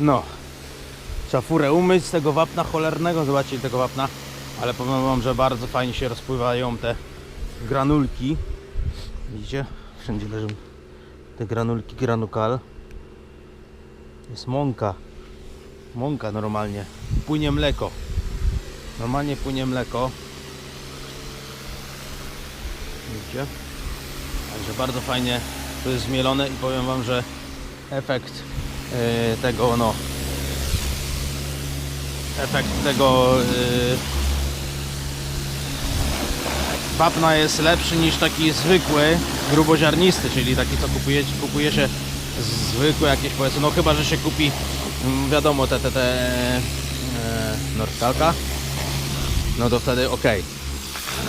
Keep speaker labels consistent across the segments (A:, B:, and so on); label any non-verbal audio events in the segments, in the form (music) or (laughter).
A: No. Trzeba furę umyć z tego wapna cholernego. Zobaczcie tego wapna. Ale powiem wam, że bardzo fajnie się rozpływają te granulki. Widzicie? Wszędzie leżą te granulki granukal. Jest mąka. Mąka normalnie. Płynie mleko. Normalnie płynie mleko. Widzicie? Także bardzo fajnie to jest zmielone i powiem wam, że efekt tego no efekt tego e, wapna jest lepszy niż taki zwykły, gruboziarnisty, czyli taki co kupuje, kupuje się zwykłe jakieś powiedzmy, no chyba, że się kupi mm, wiadomo te, te, te e, no to wtedy ok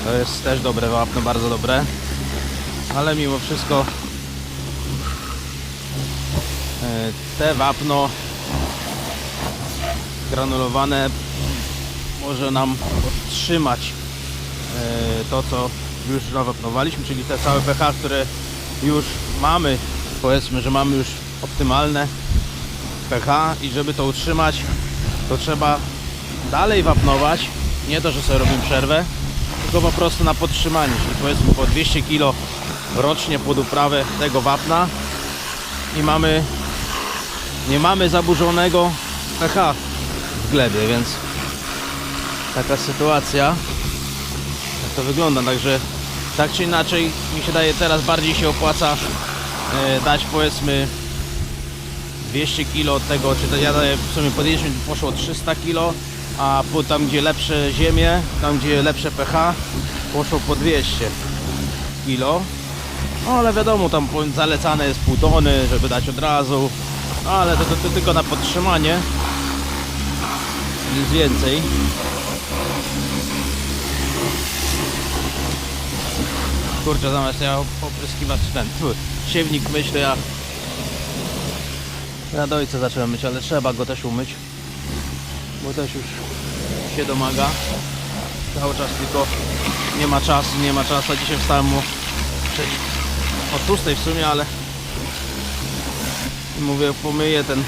A: to jest też dobre wapno, bardzo dobre ale mimo wszystko e, te wapno granulowane może nam podtrzymać e, to co już nawapnowaliśmy, czyli te całe pH, które już mamy powiedzmy, że mamy już optymalne pH i żeby to utrzymać to trzeba dalej wapnować. Nie to, że sobie robimy przerwę tylko po prostu na podtrzymanie czyli powiedzmy po 200 kg rocznie pod uprawę tego wapna i mamy nie mamy zaburzonego pH w glebie, więc taka sytuacja jak to wygląda, także tak czy inaczej mi się daje teraz bardziej się opłaca e, dać powiedzmy 200 kg tego, czy to ja daję w sumie podjęliśmy poszło 300 kg a po tam gdzie lepsze ziemie, tam gdzie lepsze pH poszło po 200 kg no ale wiadomo, tam zalecane jest pół tony, żeby dać od razu. Ale to, to, to tylko na podtrzymanie. Nic więcej. Kurczę, zamiast ja opryskiwać ten siewnik myślę ja. Ja do ojca zacząłem myć, ale trzeba go też umyć. Bo też już się domaga. Cały czas tylko nie ma czasu, nie ma czasu. Dzisiaj wstałem mu o tłustej w sumie, ale mówię, pomyję ten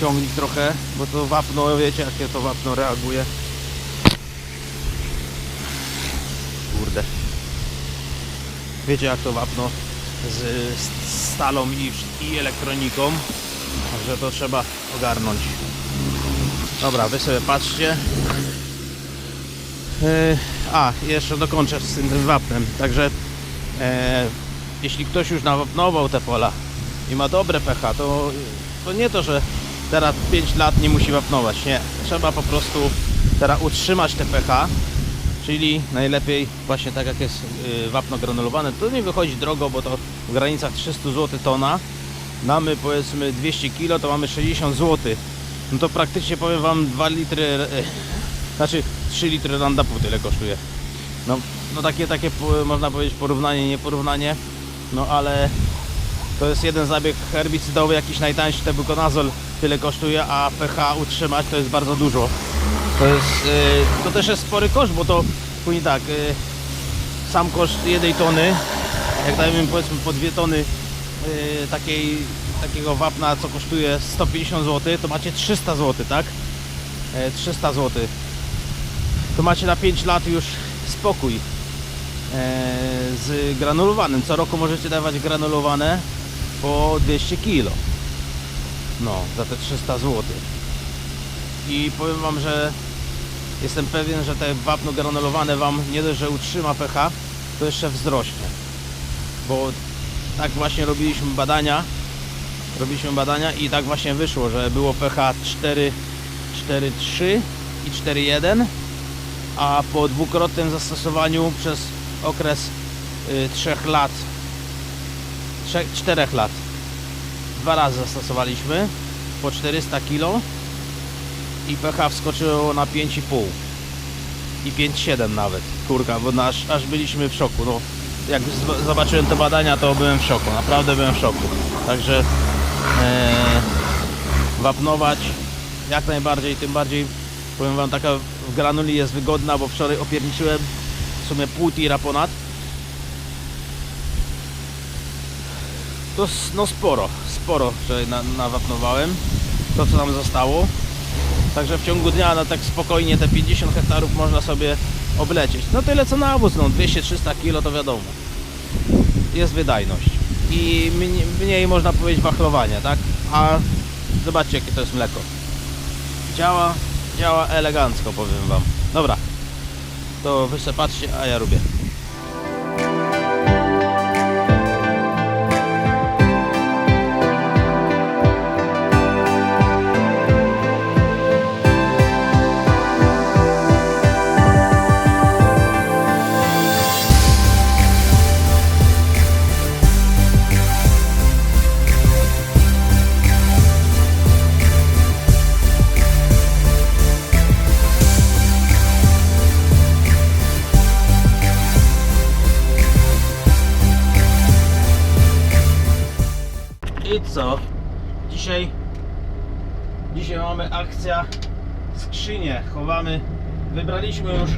A: ciągnik trochę, bo to wapno, wiecie jakie to wapno reaguje. Kurde. Wiecie jak to wapno z, z stalą i, i elektroniką, także to trzeba ogarnąć. Dobra, wy sobie patrzcie. Yy, a, jeszcze dokończę z tym, tym wapnem. Także e, jeśli ktoś już nawapnował te pola i ma dobre pH, to, to nie to, że teraz 5 lat nie musi wapnować. Nie, trzeba po prostu teraz utrzymać te pH, czyli najlepiej właśnie tak jak jest y, wapno granulowane. To nie wychodzi drogo, bo to w granicach 300 zł tona. Mamy powiedzmy 200 kg, to mamy 60 zł. No to praktycznie powiem Wam 2 litry, e, znaczy 3 litry randapu tyle kosztuje. No, no takie, takie można powiedzieć porównanie, nie porównanie, no ale to jest jeden zabieg herbicydowy, jakiś najtańszy tebukonazol tyle kosztuje, a pH utrzymać to jest bardzo dużo. To jest, y, to też jest spory koszt, bo to później tak, y, sam koszt jednej tony, jak dajemy powiedzmy po dwie tony y, takiej, takiego wapna, co kosztuje 150 zł, to macie 300 zł, tak? E, 300 zł. To macie na 5 lat już spokój e, z granulowanym. Co roku możecie dawać granulowane po 200 kg. No, za te 300 zł. I powiem Wam, że jestem pewien, że te wapno granulowane Wam nie dość, że utrzyma pH, to jeszcze wzrośnie. Bo tak właśnie robiliśmy badania. Robiliśmy badania i tak właśnie wyszło, że było pH 4, 4,3 i 4,1 a po dwukrotnym zastosowaniu przez okres y, 3 lat 3, 4 lat. Dwa razy zastosowaliśmy po 400 kg i pH wskoczyło na 5,5 i 5,7 nawet. Kurka, bo no aż, byliśmy w szoku. No, jak zobaczyłem te badania to byłem w szoku, naprawdę byłem w szoku. Także e, wapnować jak najbardziej, tym bardziej powiem wam taka w granuli jest wygodna, bo wczoraj opierniczyłem w sumie pół tira ponad to no sporo, sporo wczoraj na, nawapnowałem to co nam zostało. Także w ciągu dnia na tak spokojnie te 50 hektarów można sobie oblecieć. No tyle co nawóz, no 200-300 kg to wiadomo. Jest wydajność. I mniej, mniej można powiedzieć wachlowania, tak? A zobaczcie jakie to jest mleko. Działa, działa elegancko powiem wam. Dobra. To wy patrzcie, a ja robię. Dzisiaj mamy akcja skrzynie. Chowamy. Wybraliśmy już.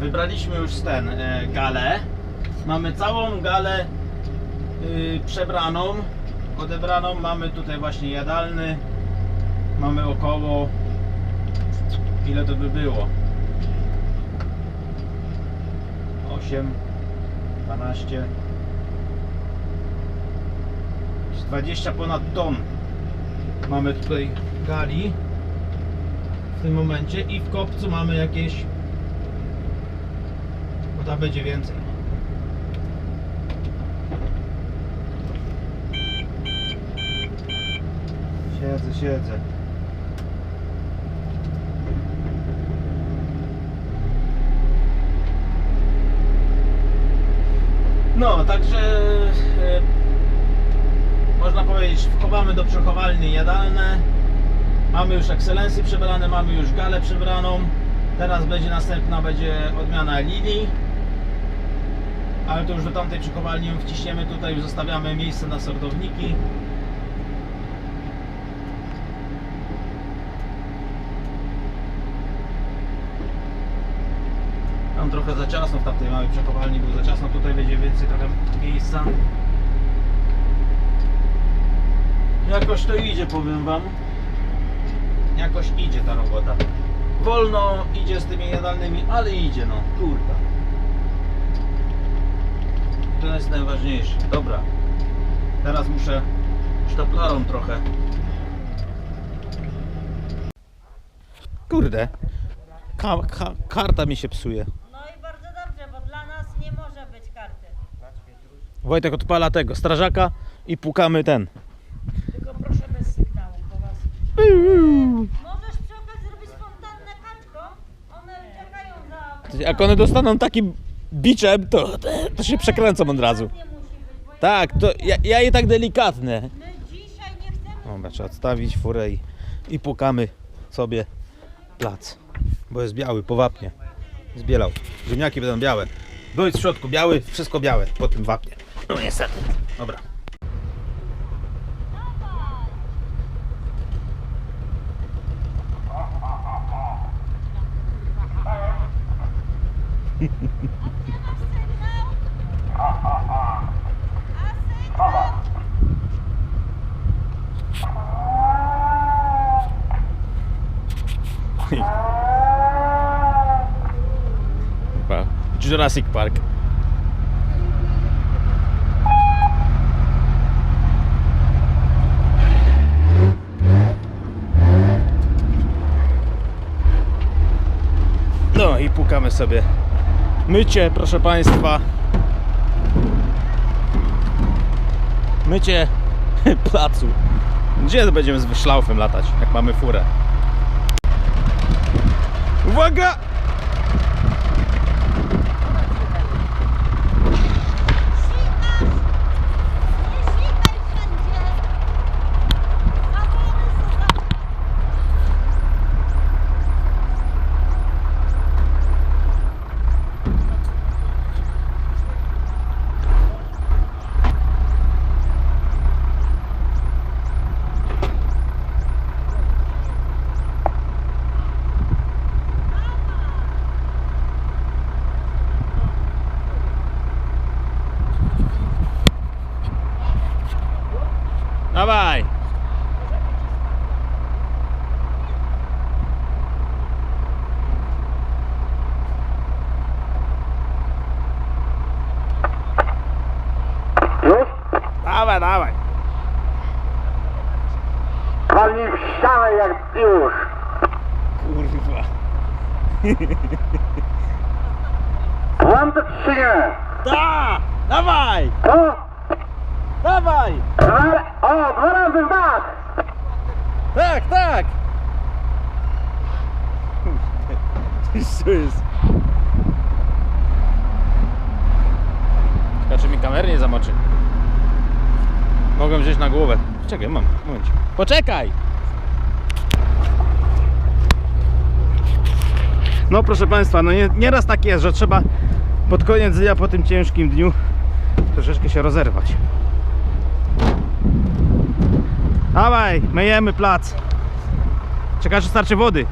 A: Wybraliśmy już ten e, galę. Mamy całą galę y, przebraną, odebraną. Mamy tutaj właśnie jadalny. Mamy około ile to by było? 8 12 20 ponad ton mamy tutaj gali w tym momencie i w kopcu mamy jakieś bo tam będzie więcej. Siedzę, siedzę. No, także e, można powiedzieć, wchowamy do przechowalni jadalne. Mamy już ekscelencje przebrane, mamy już galę przebraną. Teraz będzie następna, będzie odmiana lilii. Ale to już do tamtej przechowalni wciśniemy. Tutaj już zostawiamy miejsce na sortowniki. Tam trochę za ciasno w tamtej małej przechowalni było za ciasno. Tutaj będzie więcej trochę miejsca. Jakoś to idzie, powiem wam. Jakoś idzie ta robota. Wolno idzie z tymi jadalnymi, ale idzie, no. Kurka. To jest najważniejsze. Dobra. Teraz muszę sztaplarą trochę. Kurde. Ka ka karta mi się psuje.
B: No i bardzo dobrze, bo dla nas nie może być karty.
A: Wojtek odpala tego strażaka i pukamy ten. Jak one dostaną takim biczem, to, to się przekręcą od razu. Tak, to ja, ja je tak delikatne.
B: my dzisiaj nie chcemy...
A: Dobra, trzeba odstawić furę i, i pukamy sobie plac. Bo jest biały, po wapnie. Zbielał. Ziemniaki będą białe. Były w środku biały, wszystko białe po tym wapnie. No niestety. Dobra. Chyba Jurassic Park. No i pukamy sobie. Mycie, proszę Państwa. Mycie (laughs) placu. Gdzie będziemy z szlaufem latać, jak mamy furę? Uwaga!
B: Nie sikaj wszędzie! Zawody są za...
A: Dawaj!
C: Już?
A: Dawaj, dawaj!
C: Walnij w ścianę jak już.
A: Kurwa.
C: Włączyć czy nie?
A: Da! Dawaj!
C: To?
A: Dawaj!
C: Dwa, o, dwa razy w dach.
A: Tak, tak! Co jest? Czekaj, czy mi kamery nie zamoczy. Mogłem wziąć na głowę. Czekaj, mam. Moment. Poczekaj! No proszę Państwa, no nie, nieraz tak jest, że trzeba pod koniec dnia, po tym ciężkim dniu troszeczkę się rozerwać. Dawaj, myjemy plac. Czekaj, że starczy wody.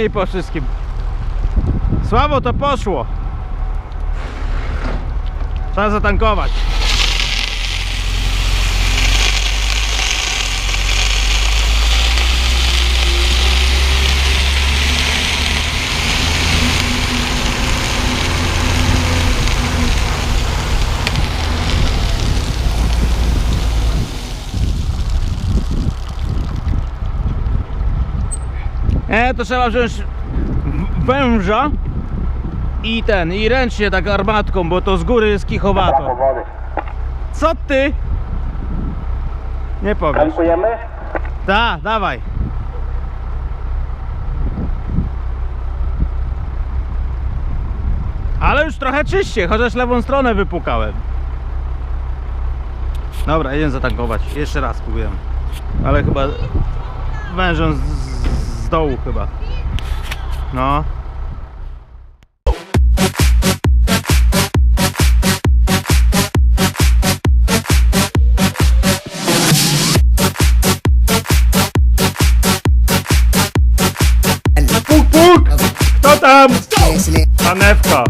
A: Ej, po wszystkim. Słabo to poszło. Trzeba zatankować. E, to trzeba wziąć węża i ten, i ręcznie tak armatką, bo to z góry jest kichowato. Co ty? Nie powiesz.
C: Tankujemy?
A: Da, dawaj. Ale już trochę czyście, chociaż lewą stronę wypukałem. Dobra, jedziemy zatankować. Jeszcze raz spróbujemy. Ale chyba wężą z, z dołu chyba. No. Puk, puk! Kto tam? Panewka.